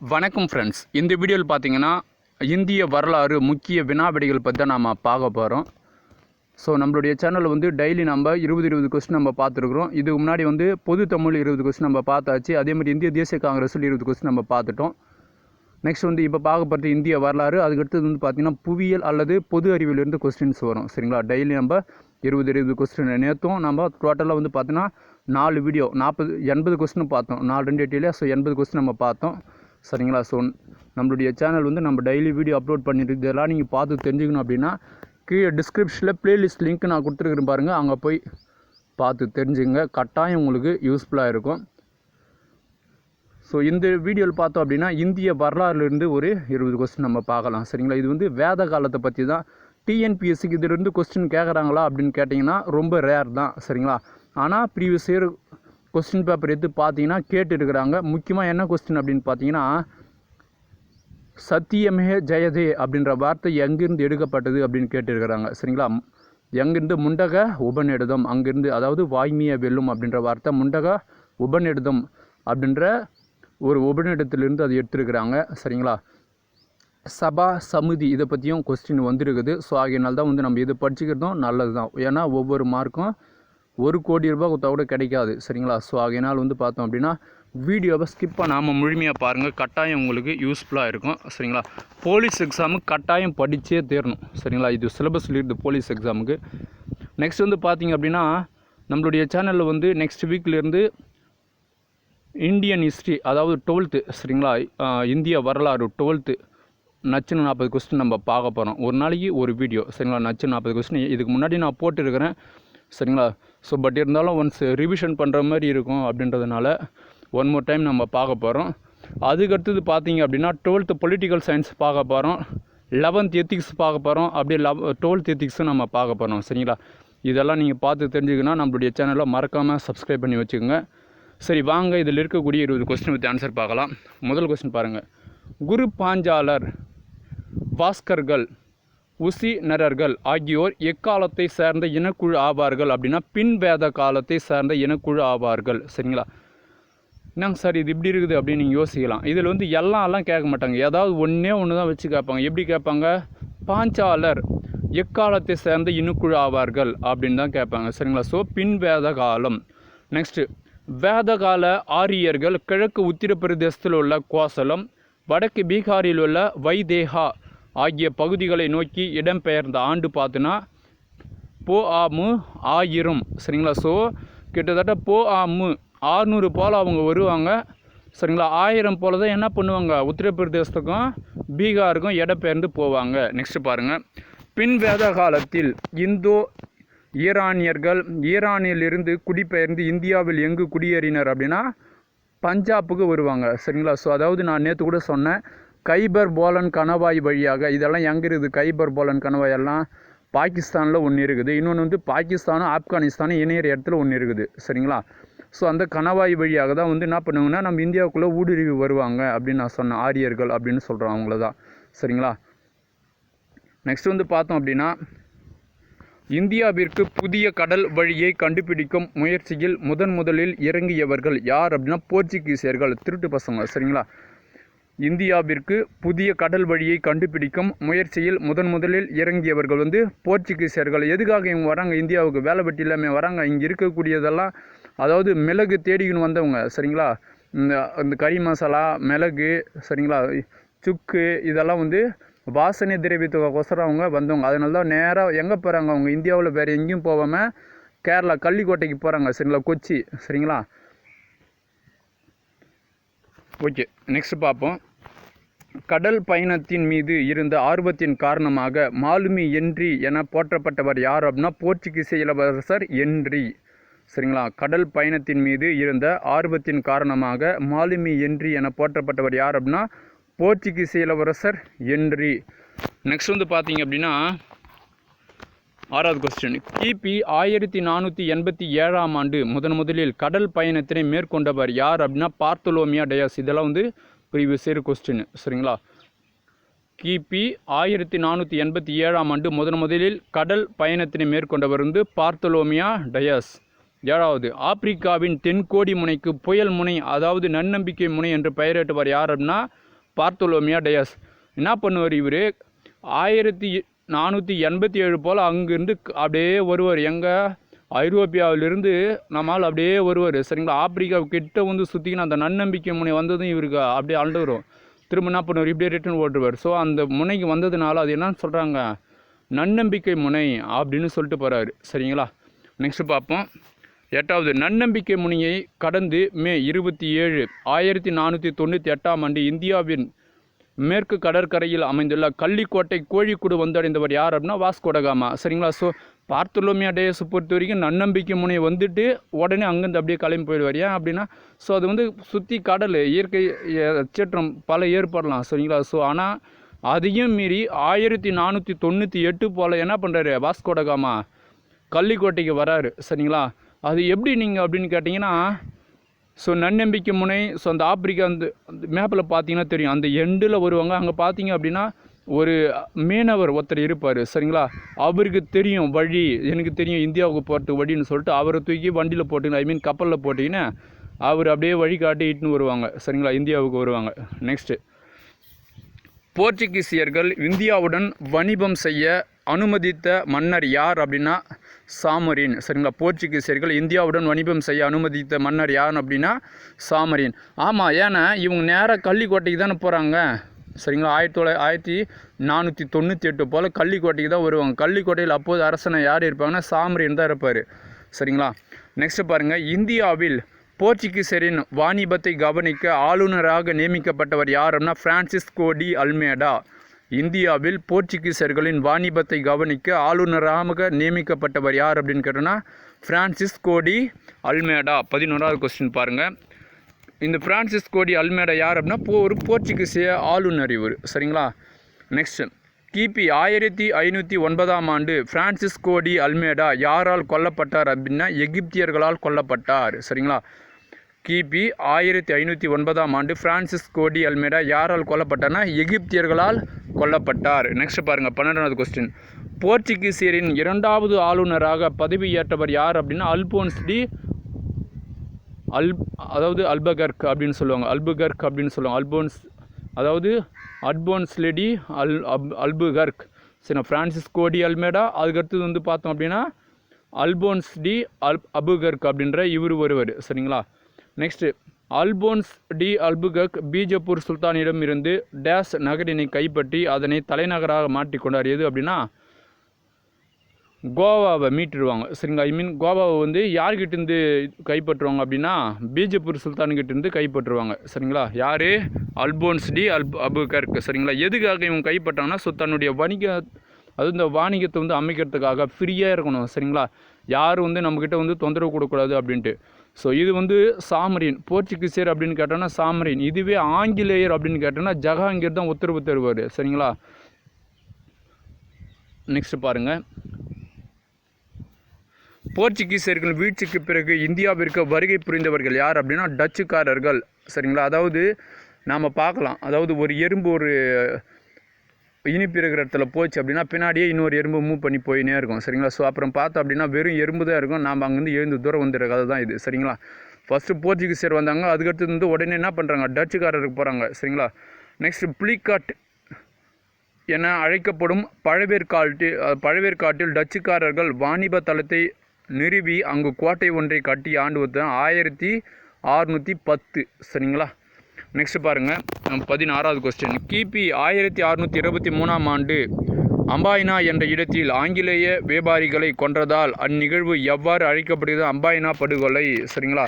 வணக்கம் ஃப்ரெண்ட்ஸ் இந்த வீடியோவில் பார்த்தீங்கன்னா இந்திய வரலாறு முக்கிய வினாவிடைகள் பற்றி தான் நாம் பார்க்க போகிறோம் ஸோ நம்மளுடைய சேனலில் வந்து டெய்லி நம்ம இருபது இருபது கொஸ்டின் நம்ம பார்த்துருக்குறோம். இதுக்கு முன்னாடி வந்து பொது தமிழ் இருபது கொஸ்டின் நம்ம பார்த்தாச்சு. அதே மாதிரி இந்திய தேசிய காங்கிரஸில் இருபது கொஸ்டின் நம்ம பார்த்துட்டோம். நெக்ஸ்ட் வந்து இப்போ பார்க்கப்படுற இந்திய வரலாறு. அதுக்கடுத்தது வந்து பார்த்திங்கன்னா புவியியல் அல்லது பொது அறிவிலிருந்து கொஸ்டின்ஸ் வரும். சரிங்களா? டெய்லி நம்ம இருபது இருபது கொஸ்டின் நேற்றும் நம்ம டோட்டலாக வந்து பார்த்தீங்கன்னா நாலு வீடியோ நாற்பது எண்பது கொஸ்டின் பார்த்தோம். நாலு ரெண்டு எட்டியில் ஸோ எண்பது கொஸ்டின் நம்ம பார்த்தோம். சரிங்களா? ஸோ நம்மளுடைய சேனல் வந்து நம்ம டெய்லி வீடியோ அப்லோட் பண்ணிட்டு இதெல்லாம் நீங்கள் பார்த்து தெரிஞ்சுக்கணும் அப்படின்னா கீழே டிஸ்கிரிப்ஷனில் ப்ளேலிஸ்ட் லிங்க் நான் கொடுத்துருக்குறேன் பாருங்கள் அங்கே போய் பார்த்து தெரிஞ்சுங்க. கட்டாயம் உங்களுக்கு யூஸ்ஃபுல்லாக இருக்கும். ஸோ இந்த வீடியோவில் பார்த்தோம் அப்படின்னா இந்திய வரலாறுலேருந்து ஒரு இருபது கொஸ்டின் நம்ம பார்க்கலாம். சரிங்களா? இது வந்து வேத காலத்தை பற்றி தான். டிஎன்பிஎஸ்சிக்கு இதிலிருந்து கொஸ்டின் கேட்குறாங்களா அப்படின்னு கேட்டிங்கன்னா ரொம்ப ரேர் தான். சரிங்களா? ஆனால் ப்ரீவியஸ் இயர் கொஸ்டின் பேப்பர் எடுத்து பார்த்தீங்கன்னா கேட்டுருக்குறாங்க. முக்கியமாக என்ன கொஸ்டின் அப்படின்னு பார்த்தீங்கன்னா சத்தியமே ஜெயதே அப்படின்ற வார்த்தை எங்கிருந்து எடுக்கப்பட்டது அப்படின்னு கேட்டிருக்கிறாங்க. சரிங்களா? எங்கிருந்து முண்டக உபநிடதம் அங்கிருந்து அதாவது வாய்மைய வெல்லும் அப்படின்ற வார்த்தை முண்டக உபநிடதம் அப்படின்ற ஒரு உபநிடத்திலிருந்து அது எடுத்திருக்கிறாங்க. சரிங்களா? சபா சமிதி இதை பற்றியும் கொஸ்டின் வந்திருக்குது. ஸோ ஆகியனால்தான் வந்து நம்ம இது படிச்சுக்கிறதும் நல்லது தான் ஏன்னா ஒவ்வொரு மார்க்கும் ஒரு கோடி ரூபாய் கொடுத்தா கூட கிடைக்காது சரிங்களா? ஸோ ஆகையினால் வந்து பார்த்தோம் அப்படின்னா வீடியோவை ஸ்கிப் பண்ணாமல் முழுமையாக பாருங்கள் கட்டாயம் உங்களுக்கு யூஸ்ஃபுல்லாக இருக்கும் சரிங்களா? போலீஸ் எக்ஸாமுக்கு கட்டாயம் படித்தே தேரணும் சரிங்களா? இது சிலபஸில் இருக்குது போலீஸ் எக்ஸாமுக்கு நெக்ஸ்ட் வந்து பார்த்தீங்க அப்படின்னா நம்மளுடைய சேனலில் வந்து நெக்ஸ்ட் வீக்லேருந்து இந்தியன் ஹிஸ்ட்ரி அதாவது டுவெல்த்து சரிங்களா? இந்திய வரலாறு டுவெல்த்து நச்சு நாற்பது கொஸ்டின் நம்ம பார்க்க போகிறோம் ஒரு நாளைக்கு ஒரு வீடியோ சரிங்களா? நச்சு நாற்பது கொஸ்டின் இதுக்கு முன்னாடி நான் போட்டிருக்கிறேன் சரிங்களா? ஸோ பட் இருந்தாலும் ஒன்ஸ் ரிவிஷன் பண்ணுற மாதிரி இருக்கும் அப்படின்றதுனால ஒன் மோர் டைம் நம்ம பார்க்க போகிறோம் அதுக்கடுத்தது பார்த்தீங்க அப்படின்னா டுவெல்த்து பொலிட்டிக்கல் சயின்ஸ் பார்க்க போகிறோம் லெவன்த் எத்திக்ஸ் பார்க்க போகிறோம் அப்படியே லெவ் டுவெல்த் எத்திக்ஸும் நம்ம பார்க்க போகிறோம் சரிங்களா? இதெல்லாம் நீங்கள் பார்த்து தெரிஞ்சுக்கணும் நம்மளுடைய சேனலை மறக்காமல் சப்ஸ்கிரைப் பண்ணி வச்சுக்கோங்க. சரி வாங்க இதில் இருக்கக்கூடிய இருபது கொஸ்டின் வித் ஆன்சர் பார்க்கலாம். முதல் கொஸ்டின் பாருங்கள் குரு பாஞ்சாலர் பாஸ்கர்கள் உசினரர்கள் ஆகியோர் எக்காலத்தை சேர்ந்த இனக்குழு ஆவார்கள் அப்படின்னா பின்வேத காலத்தை சேர்ந்த இனக்குழு ஆவார்கள். சரிங்களா? என்னங்க சார் இது இப்படி இருக்குது அப்படின்னு நீங்கள் யோசிக்கலாம். இதில் வந்து எல்லாம் எல்லாம் கேட்க மாட்டாங்க. ஏதாவது ஒன்றே ஒன்று தான் வச்சு கேட்பாங்க. எப்படி கேட்பாங்க? பாஞ்சாலர் எக்காலத்தை சேர்ந்த இனக்குழு ஆவார்கள் அப்படின்னு தான் கேட்பாங்க. சரிங்களா? ஸோ பின்வேத காலம். நெக்ஸ்ட்டு வேதகால ஆரியர்கள் கிழக்கு உத்தரப்பிரதேசத்தில் உள்ள கோசலம் வடக்கு பீகாரில் உள்ள வைதேகா ஆகிய பகுதிகளை நோக்கி இடம்பெயர்ந்த ஆண்டு பார்த்தினா போ ஆமு ஆயிரம். சரிங்களா? ஸோ கிட்டத்தட்ட போ ஆமு ஆறுநூறு போல் அவங்க வருவாங்க. சரிங்களா? ஆயிரம் போல் தான் என்ன பண்ணுவாங்க? உத்தரப்பிரதேசத்துக்கும் பீகாருக்கும் இடம்பெயர்ந்து போவாங்க. நெக்ஸ்ட் பாருங்கள் பின் வேத காலத்தில் இந்தோ ஈரானியர்கள் ஈரானிலிருந்து குடிபெயர்ந்து இந்தியாவில் எங்கு குடியேறினர் அப்படின்னா பஞ்சாப்புக்கு வருவாங்க. சரிங்களா? ஸோ அதாவது நான் நேற்று கூட சொன்னேன். கைபர் போலன் கணவாய் வழியாக இதெல்லாம் எங்கே இருக்குது? கைபர் போலன் கணவாய் எல்லாம் பாகிஸ்தானில் ஒன்று இருக்குது. இன்னொன்று வந்து பாகிஸ்தானும் ஆப்கானிஸ்தானும் இணையிற இடத்துல ஒன்று இருக்குது. சரிங்களா? ஸோ அந்த கணவாய் வழியாக தான் வந்து என்ன பண்ணுவாங்கன்னா நம்ம இந்தியாவுக்குள்ளே ஊடுருவி வருவாங்க அப்படின்னு நான் சொன்னேன். ஆரியர்கள் அப்படின்னு சொல்கிறோம் அவங்கள தான். சரிங்களா? நெக்ஸ்ட் வந்து பார்த்தோம் அப்படின்னா இந்தியாவிற்கு புதிய கடல் வழியை கண்டுபிடிக்கும் முயற்சியில் முதன் முதலில் இறங்கியவர்கள் யார் அப்படின்னா போர்ச்சுகீசியர்கள் திருட்டு பசங்க. சரிங்களா? இந்தியாவிற்கு புதிய கடல் வழியை கண்டுபிடிக்கும் முயற்சியில் முதன் முதலில் இறங்கியவர்கள் வந்து போர்ச்சுகீசியர்கள் எதுக்காக இவங்க வராங்க? இந்தியாவுக்கு வேலை வெட்டி இல்லாமல் வராங்க. இங்கே இருக்கக்கூடியதெல்லாம் அதாவது மிளகு தேடிக்கின்னு வந்தவங்க சரிங்களா? இந்த இந்த கறி மசாலா மிளகு சரிங்களா? சுக்கு இதெல்லாம் வந்து வாசனை திரவியத்துக்கோசரம் அவங்க வந்தவங்க. அதனால தான் நேராக எங்கே போகிறாங்க அவங்க? இந்தியாவில் வேறு எங்கேயும் போகாமல் கேரளா கள்ளிக்கோட்டைக்கு போகிறாங்க சரிங்களா? கொச்சி சரிங்களா? ஓகே நெக்ஸ்ட் பார்ப்போம். கடல் பயணத்தின் மீது இருந்த ஆர்வத்தின் காரணமாக மாலுமி என்றி என போற்றப்பட்டவர் யார் அப்படின்னா போர்ச்சுகீச இளவரசர் என்றி. சரிங்களா? கடல் பயணத்தின் மீது இருந்த ஆர்வத்தின் காரணமாக மாலுமி என்றி என போற்றப்பட்டவர் யார் அப்படின்னா போர்ச்சுகீச இளவரசர் என்றி. நெக்ஸ்ட் வந்து பார்த்தீங்க அப்படின்னா ஆறாவது கொஸ்டின் கிபி ஆயிரத்தி நானூற்றி எண்பத்தி ஏழாம் ஆண்டு முதன் முதலில் கடல் பயணத்தினை மேற்கொண்டவர் யார் அப்படின்னா பார்த்தலோமியா டயாஸ். இதெல்லாம் வந்து ப்ரீவியஸ் இயர் கொஸ்டின் சரிங்களா? கிபி ஆயிரத்தி நானூற்றி எண்பத்தி ஏழாம் ஆண்டு முதன் முதலில் கடல் பயணத்தினை மேற்கொண்டவர் வந்து பார்த்தலோமியா டயாஸ். ஏழாவது ஆப்பிரிக்காவின் தென்கோடி முனைக்கு புயல் முனை அதாவது நன்னம்பிக்கை முனை என்று பெயரிட்டவர் யார் அப்படின்னா பார்த்தலோமியா டயாஸ். என்ன பண்ணுவார் இவர்? ஆயிரத்தி நானூற்றி எண்பத்தி ஏழு போல் அங்கேருந்து அப்படியே வருவார். எங்கே? ஐரோப்பியாவிலிருந்து நம்மால் அப்படியே வருவார். சரிங்களா? ஆப்பிரிக்கா கிட்ட வந்து சுற்றிக்கின்னு அந்த நன்னம்பிக்கை முனை வந்ததும் இவருக்கு அப்படியே அண்டு வரும். திரும்ப என்ன பண்ணுவார்? இப்படியே ரிட்டர்ன் ஓட்டுவார். ஸோ அந்த முனைக்கு வந்ததுனால அது என்னன்னு சொல்கிறாங்க நன்னம்பிக்கை முனை அப்படின்னு சொல்லிட்டு போகிறாரு சரிங்களா? நெக்ஸ்ட் பார்ப்போம். எட்டாவது நன்னம்பிக்கை முனையை கடந்து மே இருபத்தி ஏழு ஆயிரத்தி நானூற்றி தொண்ணூற்றி எட்டாம் ஆண்டு இந்தியாவின் மேற்கு கடற்கரையில் அமைந்துள்ள கள்ளிக்கோட்டை கோழிக்கூடு வந்தடைந்தவர் யார் அப்படின்னா வாஸ்கோடகாமா சரிங்களா? ஸோ பார்த்தலோமியா டேஸ் பொறுத்த வரைக்கும் நன்னம்பிக்கை முனை வந்துட்டு உடனே அங்கேருந்து அப்படியே கிளம்பி போயிடுவார். ஏன் அப்படின்னா ஸோ அது வந்து சுற்றி கடல் இயற்கை எ- சீற்றம் பல ஏற்படலாம். சரிங்களா? ஸோ ஆனால் அதையும் மீறி ஆயிரத்தி நானூற்றி தொண்ணூற்றி எட்டு போல் என்ன பண்ணுறாரு வாஸ்கோடகாமா கள்ளிக்கோட்டைக்கு வராரு. சரிங்களா? அது எப்படி நீங்கள் அப்படின்னு கேட்டிங்கன்னா ஸோ நன்னம்பிக்கை முனை ஸோ அந்த ஆப்பிரிக்கா அந்த மேப்பில் பார்த்தீங்கன்னா தெரியும். அந்த எண்டில் வருவாங்க. அங்கே பார்த்தீங்க அப்படின்னா ஒரு மீனவர் ஒருத்தர் இருப்பார். சரிங்களா? அவருக்கு தெரியும் வழி. எனக்கு தெரியும் இந்தியாவுக்கு போகிறதுக்கு வழின்னு சொல்லிட்டு அவரை தூக்கி வண்டியில் போட்டுன்னு ஐ மீன் கப்பலில் போட்டிங்கன்னா அவர் அப்படியே வழி காட்டி இட்டுன்னு வருவாங்க. சரிங்களா? இந்தியாவுக்கு வருவாங்க. நெக்ஸ்ட்டு போர்ச்சுகீசியர்கள் இந்தியாவுடன் வணிபம் செய்ய அனுமதித்த மன்னர் யார் அப்படின்னா சாமரின் சரிங்களா? போர்ச்சுகீசியர்கள் இந்தியாவுடன் வணிபம் செய்ய அனுமதித்த மன்னர் யார் அப்படின்னா சாமரின். ஆமாம் ஏன்னா இவங்க நேராக கள்ளிக்கோட்டைக்கு தானே போகிறாங்க சரிங்களா? ஆயிரத்தி தொள்ளாயிரத்தி ஆயிரத்தி நானூற்றி தொண்ணூற்றி எட்டு போல் கள்ளிக்கோட்டைக்கு தான் வருவாங்க. கள்ளிக்கோட்டையில் அப்போது அரசனை யார் இருப்பாங்கன்னா சாமரின் தான் இருப்பார். சரிங்களா? நெக்ஸ்ட்டு பாருங்கள் இந்தியாவில் போர்ச்சுகீசரின் வாணிபத்தை கவனிக்க ஆளுநராக நியமிக்கப்பட்டவர் யார் அப்படின்னா டி அல்மேடா. இந்தியாவில் போர்ச்சுகீசர்களின் வாணிபத்தை கவனிக்க ஆளுநராக நியமிக்கப்பட்டவர் யார் அப்படின்னு கேட்டோன்னா ஃப்ரான்சிஸ் கோடி அல்மேடா. பதினோராவது கொஸ்டின் பாருங்கள் இந்த ஃப்ரான்சிஸ் கோடி அல்மேடா யார் அப்படின்னா போ ஒரு போர்ச்சுகீசிய ஆளுநர் இவர். சரிங்களா? நெக்ஸ்ட் கிபி ஆயிரத்தி ஐநூற்றி ஒன்பதாம் ஆண்டு ஃப்ரான்சிஸ் கோடி அல்மேடா யாரால் கொல்லப்பட்டார் அப்படின்னா எகிப்தியர்களால் கொல்லப்பட்டார். சரிங்களா? கிபி ஆயிரத்தி ஐநூற்றி ஒன்பதாம் ஆண்டு பிரான்சிஸ் கோடி அல்மேடா யாரால் கொல்லப்பட்டார்னா எகிப்தியர்களால் கொல்லப்பட்டார். நெக்ஸ்ட் பாருங்கள் பன்னெண்டாவது கொஸ்டின் போர்ச்சுகீசியரின் இரண்டாவது ஆளுநராக பதவியேற்றவர் யார் அப்படின்னா அல்போன்ஸ் டி அல் அதாவது அல்பகர்க் அப்படின்னு சொல்லுவாங்க. அல்புகர்க் அப்படின்னு சொல்லுவாங்க. அல்போன்ஸ் அதாவது அட்போன்ஸ் லெடி அல் அப் அல்புகர்க். சரி ஃப்ரான்சிஸ் கோடி அல்மேடா. அதுக்கடுத்தது வந்து பார்த்தோம் அப்படின்னா அல்போன்ஸ் டி அல் அபுகர்க் அப்படின்ற இவர் ஒருவர். சரிங்களா? Next Alfonso de Albuquerque Bijapur சுல்தானிடம் இருந்து டேஸ் நகரினை கைப்பற்றி அதனை தலைநகராக மாற்றி எது அப்படின்னா கோவாவை மீட்டுருவாங்க சரிங்களா? ஐ மீன் கோவாவை வந்து யார்கிட்டேருந்து கைப்பற்றுவாங்க அப்படின்னா பீஜப்பூர் சுல்தான்கிட்டேருந்து கைப்பற்றுவாங்க. சரிங்களா? யார்? Alfonso de Albuquerque. சரிங்களா? எதுக்காக இவங்க கைப்பற்றாங்கன்னா ஸோ தன்னுடைய வணிக அது இந்த வாணிகத்தை வந்து அமைக்கிறதுக்காக ஃப்ரீயாக இருக்கணும். சரிங்களா? யாரும் வந்து நம்மக்கிட்ட வந்து தொந்தரவு கொடுக்கக்கூடாது அப்படின்ட்டு. ஸோ இது வந்து சாமரின் போர்ச்சுகீசியர் அப்படின்னு கேட்டோன்னா சாமரின் இதுவே ஆங்கிலேயர் அப்படின்னு கேட்டோன்னா ஜஹாங்கீர் தான் உத்தரவு தருவார். சரிங்களா? நெக்ஸ்ட் பாருங்கள் போர்ச்சுகீசியர்கள் வீழ்ச்சிக்கு பிறகு இந்தியாவிற்கு வருகை புரிந்தவர்கள் யார் அப்படின்னா டச்சுக்காரர்கள். சரிங்களா? அதாவது நாம் பார்க்கலாம். அதாவது ஒரு எறும்பு ஒரு இனிப்பு இருக்கிற இடத்துல போச்சு அப்படின்னா பின்னாடியே இன்னொரு எறும்பு மூவ் பண்ணி போயினே இருக்கும் சரிங்களா? ஸோ அப்புறம் பார்த்தோம் அப்படின்னா வெறும் எறும்பு தான் இருக்கும். நாம் அங்கேருந்து எழுந்து தூரம் வந்துடுற கதை தான் இது சரிங்களா? ஃபஸ்ட்டு போர்ச்சுகீசியர் வந்தாங்க அதுக்கடுத்து வந்து உடனே என்ன பண்ணுறாங்க டச்சுக்காரருக்கு போகிறாங்க சரிங்களா? நெக்ஸ்ட் புலிக்காட் என அழைக்கப்படும் பழவேற்காட்டில் பழவேற்காட்டில் டச்சுக்காரர்கள் வாணிப தளத்தை நிறுவி அங்கு கோட்டை ஒன்றை கட்டி ஆண்டு வந்த ஆயிரத்தி அறுநூற்றி பத்து சரிங்களா? நெக்ஸ்ட் பாருங்கள் பதினாறாவது கொஸ்டின் கிபி ஆயிரத்தி அறுநூற்றி இருபத்தி மூணாம் ஆண்டு அம்பாயினா என்ற இடத்தில் ஆங்கிலேய வியாபாரிகளை கொன்றதால் அந்நிகழ்வு எவ்வாறு அழைக்கப்படுகிறது? அம்பாயினா படுகொலை சரிங்களா?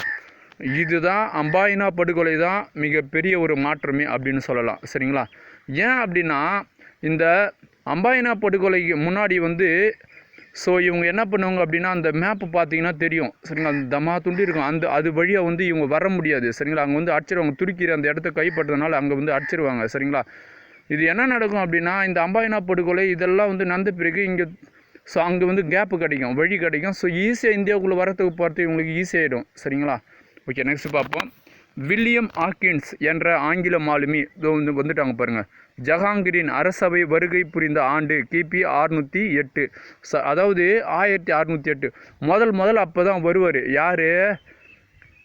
இதுதான் அம்பாயினா படுகொலை தான் மிகப்பெரிய ஒரு மாற்றமே அப்படின்னு சொல்லலாம் சரிங்களா? ஏன் அப்படின்னா இந்த அம்பாயினா படுகொலைக்கு முன்னாடி வந்து ஸோ இவங்க என்ன பண்ணுவாங்க அப்படின்னா அந்த மேப்பு பார்த்தீங்கன்னா தெரியும். சரிங்களா? அந்த தமா துண்டி இருக்கும். அந்த அது வழியாக வந்து இவங்க வர முடியாது. சரிங்களா? அங்கே வந்து அடிச்சிருவாங்க துருக்கிற அந்த இடத்த கைப்பற்றதுனால அங்கே வந்து அடிச்சிருவாங்க. சரிங்களா? இது என்ன நடக்கும் அப்படின்னா இந்த அம்பாயினா படுகொலை இதெல்லாம் வந்து நடந்த பிறகு இங்கே ஸோ அங்கே வந்து கேப்பு கிடைக்கும். வழி கிடைக்கும். ஸோ ஈஸியாக இந்தியாவுக்குள்ளே வரத்துக்கு பார்த்து இவங்களுக்கு ஈஸியாகிடும் சரிங்களா? ஓகே நெக்ஸ்ட் பார்ப்போம். வில்லியம் ஆக்கின்ஸ் என்ற ஆங்கில மாலுமி வந்து வந்துட்டாங்க பாருங்கள் ஜஹாங்கிரின் அரசவை வருகை புரிந்த ஆண்டு கிபி அறுநூற்றி எட்டு. ச அதாவது ஆயிரத்தி அறுநூற்றி எட்டு. முதல் முதல் அப்போ தான் வருவார். யார்?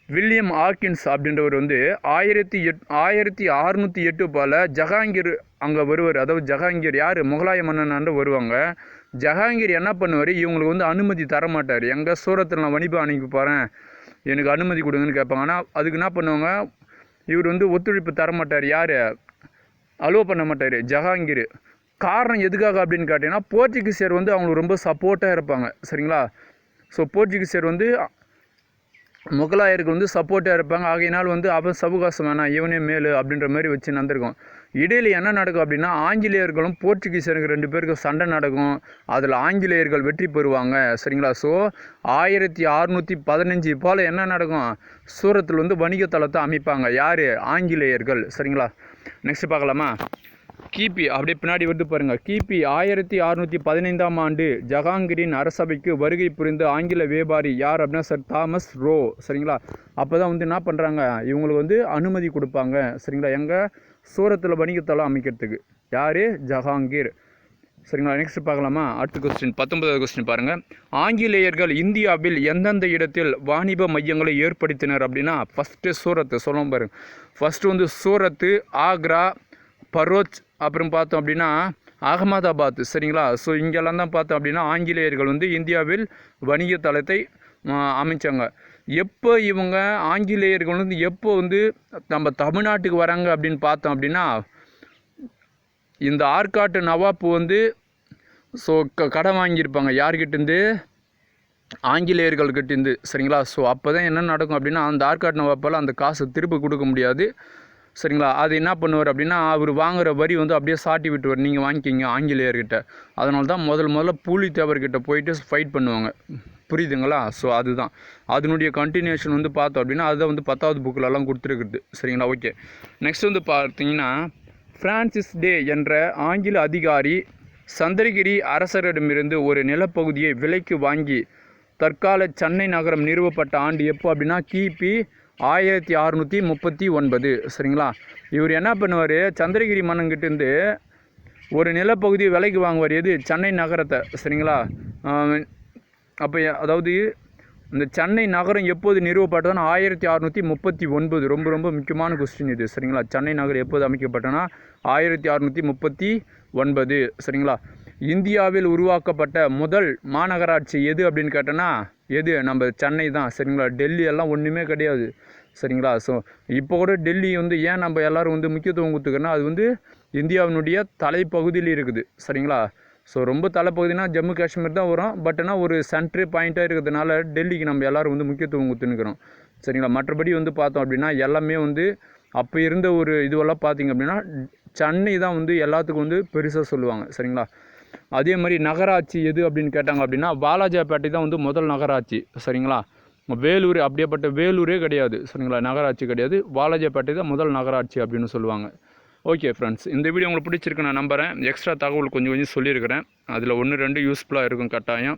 வில்லியம் ஆக்கின்ஸ் அப்படின்றவர் வந்து ஆயிரத்தி எட் ஆயிரத்தி அறுநூற்றி எட்டு போல் ஜஹாங்கீர் அங்கே வருவார். அதாவது ஜஹாங்கீர் யார்? முகலாய மன்னனாண்டு வருவாங்க. ஜஹாங்கீர் என்ன பண்ணுவார்? இவங்களுக்கு வந்து அனுமதி தர மாட்டார் எங்கள் சூரத்தில் நான் வணிபம் அனுப்பி போகிறேன் எனக்கு அனுமதி கொடுங்கன்னு கேட்பாங்க. ஆனால் அதுக்கு என்ன பண்ணுவாங்க? இவர் வந்து ஒத்துழைப்பு தர மாட்டார் யார்? அலோவ் பண்ண மாட்டார். ஜஹாங்கீர். காரணம் எதுக்காக அப்படின்னு கேட்டிங்கன்னா போர்ச்சுகீசியர் வந்து அவங்களுக்கு ரொம்ப சப்போர்ட்டாக இருப்பாங்க. சரிங்களா? ஸோ போர்ச்சுகீசியர் வந்து முகலாயருக்கு வந்து சப்போர்ட்டாக இருப்பாங்க. ஆகையினால் வந்து அவன் சவகாசம் வேணாம். இவனே மேலு அப்படின்ற மாதிரி வச்சு நடந்திருக்கோம். இடையில் என்ன நடக்கும் அப்படின்னா ஆங்கிலேயர்களும் போர்ச்சுகீசியருக்கு ரெண்டு பேருக்கு சண்டை நடக்கும். அதில் ஆங்கிலேயர்கள் வெற்றி பெறுவாங்க. சரிங்களா? ஸோ ஆயிரத்தி அறுநூற்றி பதினஞ்சு போல் என்ன நடக்கும்? சூரத்தில் வந்து வணிகத்தளத்தை அமைப்பாங்க. யார்? ஆங்கிலேயர்கள். சரிங்களா? நெக்ஸ்ட் பார்க்கலாமா? கிபி அப்படியே பின்னாடி வந்து பாருங்கள் கிபி ஆயிரத்தி அறுநூற்றி பதினைந்தாம் ஆண்டு ஜஹாங்கிரின் அரசபைக்கு வருகை புரிந்த ஆங்கில வியாபாரி யார் அப்படின்னா சார் தாமஸ் ரோ. சரிங்களா? அப்போ தான் வந்து என்ன பண்ணுறாங்க இவங்களுக்கு வந்து அனுமதி கொடுப்பாங்க. சரிங்களா? எங்கள் சூரத்தில் வணிகத்தளம் அமைக்கிறதுக்கு. யார்? ஜஹாங்கீர். சரிங்களா நெக்ஸ்ட் பார்க்கலாமா? அடுத்த கொஸ்டின் பத்தொன்பதாவது கொஸ்டின் பாருங்கள் ஆங்கிலேயர்கள் இந்தியாவில் எந்தெந்த இடத்தில் வாணிப மையங்களை ஏற்படுத்தினர் அப்படின்னா ஃபஸ்ட்டு சூரத்து சொல்லும் பாருங்க. ஃபஸ்ட்டு வந்து சூரத்து ஆக்ரா பரோச் அப்புறம் பார்த்தோம் அப்படின்னா அகமதாபாத் சரிங்களா? ஸோ இங்கெல்லாம் தான் பார்த்தோம் அப்படின்னா ஆங்கிலேயர்கள் வந்து இந்தியாவில் வணிக தளத்தை அமைச்சாங்க. எப்போ இவங்க ஆங்கிலேயர்கள் வந்து எப்போ வந்து நம்ம தமிழ்நாட்டுக்கு வராங்க அப்படின்னு பார்த்தோம் அப்படின்னா இந்த ஆற்காட்டு நவாப்பு வந்து ஸோ க கடன் வாங்கியிருப்பாங்க. யார்கிட்டேருந்து? ஆங்கிலேயர்கள்கிட்டேருந்து. சரிங்களா? ஸோ அப்போ தான் என்ன நடக்கும் அப்படின்னா அந்த ஆற்காட்டு நவாப்பால் அந்த காசை திருப்பி கொடுக்க முடியாது. சரிங்களா? அது என்ன பண்ணுவார் அப்படின்னா அவர் வாங்குற வரி வந்து அப்படியே சாட்டி விட்டுவார் நீங்கள் வாங்கிக்கிங்க ஆங்கிலேயர்கிட்ட. அதனால தான் முதல் முதல்ல பூலித்தேவர்கிட்ட போயிட்டு ஃபைட் பண்ணுவாங்க. புரியுதுங்களா? ஸோ அதுதான். அதனுடைய கண்டினியூஷன் வந்து பார்த்தோம் அப்படின்னா அதை வந்து பத்தாவது புக்கிலலாம் கொடுத்துருக்குறது சரிங்களா? ஓகே நெக்ஸ்ட் வந்து பார்த்தீங்கன்னா ஃப்ரான்சிஸ் டே என்ற ஆங்கில அதிகாரி சந்திரகிரி அரசரிடமிருந்து ஒரு நிலப்பகுதியை விலைக்கு வாங்கி தற்கால சென்னை நகரம் நிறுவப்பட்ட ஆண்டு எப்போ அப்படின்னா கிபி ஆயிரத்தி அறுநூற்றி முப்பத்தி ஒன்பது. சரிங்களா? இவர் என்ன பண்ணுவார்? சந்திரகிரி மன்னங்கிட்டேருந்து ஒரு நிலப்பகுதி விலைக்கு வாங்குவார். எது? சென்னை நகரத்தை. சரிங்களா? அப்போ அதாவது இந்த சென்னை நகரம் எப்போது நிறுவப்பட்டதுன்னா ஆயிரத்தி அறுநூற்றி முப்பத்தி ஒன்பது. ரொம்ப ரொம்ப முக்கியமான கொஸ்டின் இது சரிங்களா? சென்னை நகரம் எப்போது அமைக்கப்பட்டனா ஆயிரத்தி அறுநூற்றி முப்பத்தி ஒன்பது சரிங்களா? இந்தியாவில் உருவாக்கப்பட்ட முதல் மாநகராட்சி எது அப்படின்னு கேட்டோன்னா எது? நம்ம சென்னை தான் சரிங்களா? டெல்லி எல்லாம் ஒன்றுமே கிடையாது சரிங்களா? ஸோ இப்போ கூட டெல்லி வந்து ஏன் நம்ம எல்லாரும் வந்து முக்கியத்துவம் கொடுத்துக்கோன்னா அது வந்து இந்தியாவினுடைய தலைப்பகுதியில் இருக்குது சரிங்களா? ஸோ ரொம்ப தலைப்பகுதினா ஜம்மு காஷ்மீர் தான் வரும். பட் ஆனால் ஒரு சென்ட்ரு பாயிண்ட்டாக இருக்கிறதுனால டெல்லிக்கு நம்ம எல்லாரும் வந்து முக்கியத்துவம் கொடுத்துன்னுக்கிறோம். சரிங்களா? மற்றபடி வந்து பார்த்தோம் அப்படின்னா எல்லாமே வந்து அப்போ இருந்த ஒரு இதுவெல்லாம் பார்த்திங்க அப்படின்னா சென்னை தான் வந்து எல்லாத்துக்கும் வந்து பெருசாக சொல்லுவாங்க. சரிங்களா? அதே மாதிரி நகராட்சி எது அப்படின்னு கேட்டாங்க அப்படின்னா வாலாஜாப்பேட்டை தான் வந்து முதல் நகராட்சி. சரிங்களா? வேலூர் அப்படியேப்பட்ட வேலூரே கிடையாது. சரிங்களா? நகராட்சி கிடையாது. வாலாஜாப்பேட்டை தான் முதல் நகராட்சி அப்படின்னு சொல்லுவாங்க. ஓகே ஃப்ரெண்ட்ஸ் இந்த வீடியோ உங்களுக்கு பிடிச்சிருக்கு நான் நம்புகிறேன் எக்ஸ்ட்ரா தகவல் கொஞ்சம் கொஞ்சம் சொல்லியிருக்கிறேன். அதில் ஒன்று ரெண்டு யூஸ்ஃபுல்லாக இருக்கும் கட்டாயம்.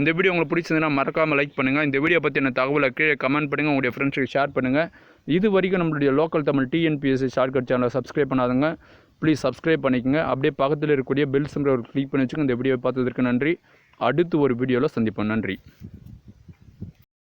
இந்த வீடியோ உங்களுக்கு பிடிச்சதுன்னா மறக்காமல் லைக் பண்ணுங்கள் இந்த வீடியோ பற்றின தகவலை கீழே கமெண்ட் பண்ணுங்கள் உங்களுடைய ஃப்ரெண்ட்ஸுக்கு ஷேர் பண்ணுங்கள் இது வரைக்கும் நம்மளுடைய லோக்கல் தமிழ் டிஎன்பிஎஸ்சி ஷார்ட்கட் சேனலை சப்ஸ்கிரைப் பண்ணாதுங்க ப்ளீஸ் சப்ஸ்கிரைப் பண்ணிக்கங்க. அப்படியே பக்கத்தில் இருக்கக்கூடிய பெல் சிம்பரை ஒரு கிளிக் பண்ணி வச்சுக்கோங்க. இந்த வீடியோ பார்த்ததற்கு நன்றி. அடுத்து ஒரு வீடியோவில் சந்திப்போம். நன்றி.